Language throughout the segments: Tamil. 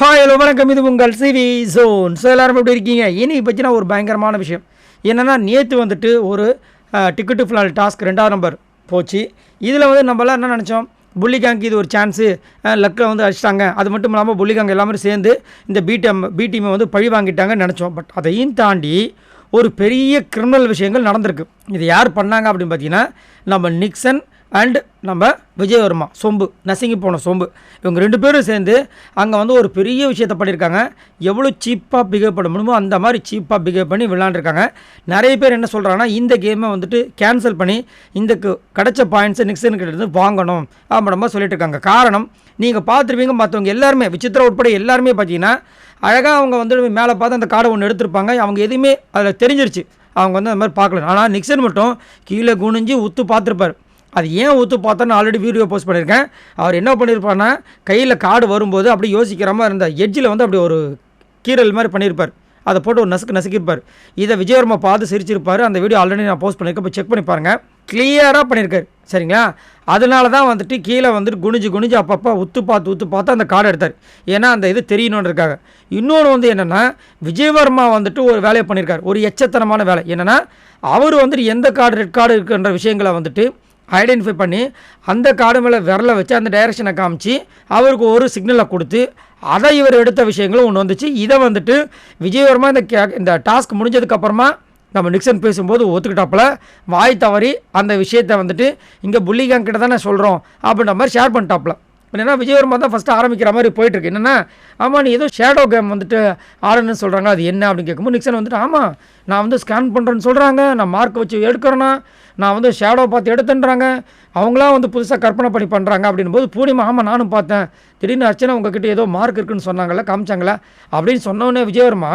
ஹாய் ஹலோ வணக்கம். இது உங்கள் சிவி ஜோன். ஸோ எல்லோரும் எப்படி இருக்கீங்க? இனி பற்றினா ஒரு பயங்கரமான விஷயம். என்னென்னா நேற்று வந்துட்டு ஒரு டிக்கெட்டு ஃபுல்லால் டாஸ்க் ரெண்டாவது நம்பர் போச்சு. இதில் வந்து நம்மளாம் என்ன நினச்சோம்? புள்ளிகாங்க்கு இது ஒரு சான்ஸு லக்கில் வந்து அடிச்சிட்டாங்க. அது மட்டும் இல்லாமல் புள்ளிகாங்க எல்லாமே சேர்ந்து இந்த பி டீம் பி டீமை வந்து பழி வாங்கிட்டாங்கன்னு நினச்சோம். பட் அதையும் தாண்டி ஒரு பெரிய கிரிமினல் விஷயங்கள் நடந்திருக்கு. இது யார் பண்ணாங்க அப்படின்னு பார்த்தீங்கன்னா நம்ம நிக்சன் அண்ட் நம்ம விஜயவர்மா சொம்பு நசுங்கி போன சொம்பு. இவங்க ரெண்டு பேரும் சேர்ந்து அங்கே வந்து ஒரு பெரிய விஷயத்த பண்ணியிருக்காங்க எவ்வளோ சீப்பாக பிஹேவ் பண்ண முடியுமோ அந்த மாதிரி சீப்பாக பிஹேவ் பண்ணி விளாண்டுருக்காங்க நிறைய பேர் என்ன சொல்கிறாங்கன்னா இந்த கேமை வந்துட்டு கேன்சல் பண்ணி இந்த கிடச்ச பாயிண்ட்ஸை நிக்சனுக்கிட்ட இருந்து வாங்கணும் அப்படின்ற சொல்லிட்டு இருக்காங்க. காரணம் நீங்கள் பார்த்துருப்பீங்க மற்றவங்க எல்லாருமே விசித்திர உட்பட எல்லாருமே பார்த்தீங்கன்னா அழகாக அவங்க வந்து மேலே பார்த்து அந்த காடை ஒன்று எடுத்திருப்பாங்க. அவங்க எதுவுமே அதில் தெரிஞ்சிருச்சு. அவங்க வந்து அந்த மாதிரி பார்க்கல. ஆனால் நிக்சன் மட்டும் கீழே குனிஞ்சு உத்து பார்த்துருப்பார். அது ஏன் ஊற்று பார்த்தோன்னு ஆல்ரெடி வீடியோ போஸ்ட் பண்ணியிருக்கேன். அவர் என்ன பண்ணியிருப்பார்னா கையில் கார்டு வரும்போது அப்படி யோசிக்கிற மாதிரி இருந்த எட்ஜில் வந்து அப்படி ஒரு கீரல் மாதிரி பண்ணியிருப்பார். அதை போட்டு ஒரு நசுக்கு நசுக்கியிருப்பார். இதை விஜயவர்மா பார்த்து சிரிச்சிருப்பார். அந்த வீடியோ ஆல்ரெடி நான் போஸ்ட் பண்ணியிருக்கேன். இப்போ செக் பண்ணி பாருங்கள் கிளியராக பண்ணியிருக்காரு. சரிங்களா? அதனால தான் வந்துட்டு கீழே வந்துட்டு குனிஞ்சு குனிஞ்சு அப்பப்போ உத்து பார்த்து உத்து பார்த்து அந்த கார்டை எடுத்தார். ஏன்னா அந்த இது தெரியணுன்றதுக்காக. இன்னொன்று வந்து என்னென்னா விஜயவர்மா வந்துட்டு ஒரு வேலையை பண்ணியிருக்கார். ஒரு எச்சத்தனமான வேலை. என்னென்னா அவர் வந்துட்டு எந்த கார்டு ரெட் கார்டு இருக்குன்ற விஷயங்களை வந்துட்டு ஐடென்டிஃபை பண்ணி அந்த கார்டு மேலே விரலை வச்சு அந்த டைரக்ஷனை காமிச்சு அவருக்கு ஒரு சிக்னலை கொடுத்து அதை இவர் எடுத்த விஷயங்களும் ஒன்று வந்துச்சு. இதை வந்துட்டு விஜயகரமாக இந்த கே இந்த டாஸ்க் முடிஞ்சதுக்கப்புறமா நம்ம நிக்சன் பேசும்போது ஒத்துக்கிட்டாப்புல. வாய் தவறி அந்த விஷயத்தை வந்துட்டு இங்கே புள்ளிகாங்கிட்ட தானே சொல்கிறோம் அப்படின்ற மாதிரி ஷேர் பண்ணிட்டாப்புல. என்னென்னா விஜயவர்மா தான் ஃபஸ்ட்டு ஆரம்பிக்கிற மாதிரி போயிட்டுருக்கு. என்னென்னா ஆமாம் நீ ஏதோ ஷேடோ கேம் வந்துட்டு ஆடணும்னு சொல்கிறாங்க அது என்ன அப்படின்னு கேட்கும்போது நிக்சன் வந்துட்டு ஆமாம் நான் வந்து ஸ்கேன் பண்ணுறேன்னு சொல்கிறாங்க நான் மார்க் வச்சு எடுக்கிறேன்னா நான் வந்து ஷேடோ பார்த்து எடுத்துன்றாங்க அவங்களாம் வந்து புதுசாக கற்பனை பண்ணி பண்ணுறாங்க அப்படின்னும் போது பூர்ணிமா ஆமாம் நானும் பார்த்தேன். திடீர்னு அர்ச்சனை உங்ககிட்ட ஏதோ மார்க் இருக்குன்னு சொன்னாங்கல்ல காமிச்சாங்களே? அப்படின்னு சொன்னோடனே விஜயவர்மா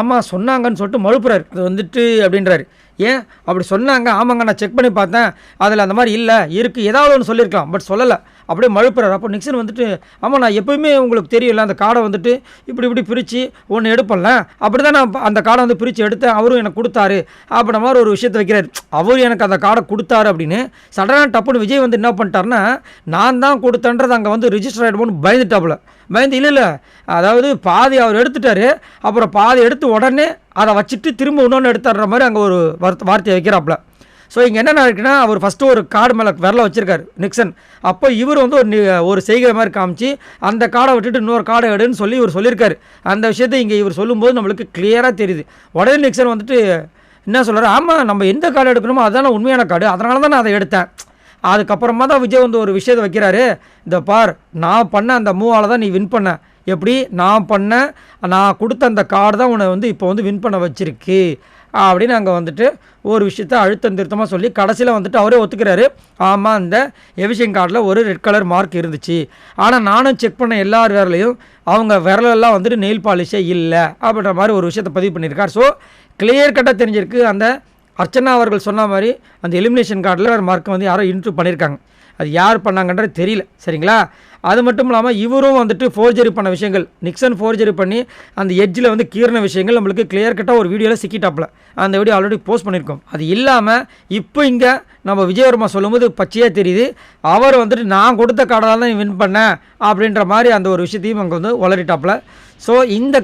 ஆமாம் சொன்னாங்கன்னு சொல்லிட்டு மழுப்புறாரு. அது வந்துட்டு அப்படின்றாரு. ஏன்? அப்படி சொன்னாங்க ஆமாங்க நான் செக் பண்ணி பார்த்தேன். அதில் அந்த மாதிரி இல்லை இருக்குது ஏதாவது ஒன்று சொல்லியிருக்கலாம் பட் சொல்லலை. அப்படியே மழுப்புறாரு. அப்போ நிக்சன் வந்துட்டு ஆமாம் நான் எப்போயுமே உங்களுக்கு தெரியல அந்த கார்டை வந்துட்டு இப்படி இப்படி பிரித்து ஒன்று எடுப்பேன்ல. அப்படி தான் நான் அந்த கார்டை வந்து பிரித்து எடுத்தேன். அவரும் எனக்கு கொடுத்தாரு. அப்படின்ற மாதிரி ஒரு விஷயத்தை வைக்கிறார். அவர் எனக்கு அந்த கார்டை கொடுத்தாரு அப்படின்னு சடனாக டப்புன்னு விஜய் வந்து என்ன பண்ணிட்டாருன்னா நான் தான் கொடுத்தேன்றது அங்கே வந்து ரிஜிஸ்டர் ஆகிடுமோன்னு பயந்துட்டாப்புல. பயந்து இல்லை இல்லை. அதாவது பாதி அவர் எடுத்துட்டாரு. அப்புறம் பாதி எடுத்து உடனே அதை வச்சுட்டு திரும்ப இன்னொன்று எடுத்துடுற மாதிரி அங்கே ஒரு வார்த்தை வார்த்தையை வைக்கிறாப்புல. ஸோ இங்கே என்ன நடக்குன்னா அவர் ஃபஸ்ட்டு ஒரு கார்டு மேலே விரல வச்சிருக்காரு நிக்சன் அப்போ இவர் வந்து ஒரு ஒரு செய்கிற மாதிரி காமிச்சு அந்த கார்டை விட்டுட்டு இன்னொரு கார்டை எடுன்னு சொல்லி இவர் சொல்லியிருக்காரு. அந்த விஷயத்தை இங்கே இவர் சொல்லும்போது நம்மளுக்கு கிளியராக தெரியுது. உடனே நிக்சன் வந்துட்டு என்ன சொல்கிறார் ஆமாம் நம்ம எந்த கார்டு எடுக்கணுமோ அதுதானே உண்மையான கார்டு அதனால தான் நான் அதை எடுத்தேன். அதுக்கப்புறமா தான் விஜய் வந்து ஒரு விஷயத்தை வைக்கிறாரு. இந்த பார் நான் பண்ண அந்த மூவால் தான் நீ வின் பண்ண. எப்படி? நான் பண்ண நான் கொடுத்த அந்த கார்டு தான் உன்னை வந்து இப்போ வந்து வின் பண்ண வச்சிருக்கு. அப்படின்னு அங்கே வந்துட்டு ஒரு விஷயத்த அழுத்தம் திருத்தமாக சொல்லி கடைசியில் வந்துட்டு அவரே ஒத்துக்கிறாரு. ஆமாம் அந்த எவிஷன் கார்டில் ஒரு ரெட் கலர் மார்க் இருந்துச்சு. ஆனால் நானும் செக் பண்ண எல்லார் விரலையும் அவங்க விரலெல்லாம் வந்துட்டு நெயில் பாலிஷே இல்லை அப்படின்ற மாதிரி ஒரு விஷயத்தை பதிவு பண்ணியிருக்கார். ஸோ கிளியர் கட்டாக தெரிஞ்சிருக்கு. அந்த அர்ச்சனா அவர்கள் சொன்ன மாதிரி அந்த எலிமினேஷன் கார்டில் ஒரு மார்க்கை வந்து யாரோ இன்ட்ரூ பண்ணியிருக்காங்க. அது யார் பண்ணாங்கன்றது தெரியல சரிங்களா? அது மட்டும் இல்லாமல் இவரும் வந்துட்டு ஃபோர்ஜரி பண்ண விஷயங்கள் நிக்சன் ஃபோர்ஜரி பண்ணி அந்த எட்ஜில் வந்து கீறின விஷயங்கள் நம்மளுக்கு கிளியர் கட்டாக ஒரு வீடியோவில் சிக்கிட்டாப்புல. அந்த வீடியோ ஆல்ரெடி போஸ்ட் பண்ணியிருக்கோம் அது இல்லாமல் இப்போ இங்கே நம்ம விஜயவர்மா சொல்லும்போது பச்சையாக தெரியுது. அவர் வந்துட்டு நான் கொடுத்த கார்டாக தான் வின் பண்ணேன் அப்படின்ற மாதிரி அந்த ஒரு விஷயத்தையும் அங்கே வந்து வளரிட்டாப்புல. ஸோ இந்த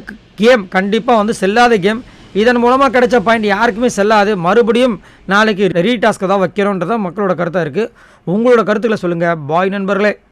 கேம் கண்டிப்பாக வந்து செல்லாத கேம் இதன் மூலமாக கிடைச்ச பாயிண்ட் யாருக்குமே செல்லாது. மறுபடியும் நாளைக்கு ரீடாஸ்க்கு தான் வைக்கிறோன்றதான் மக்களோட கருத்தாக இருக்குது உங்களோட கருத்துக்களை சொல்லுங்கள் பாய் நண்பர்களே.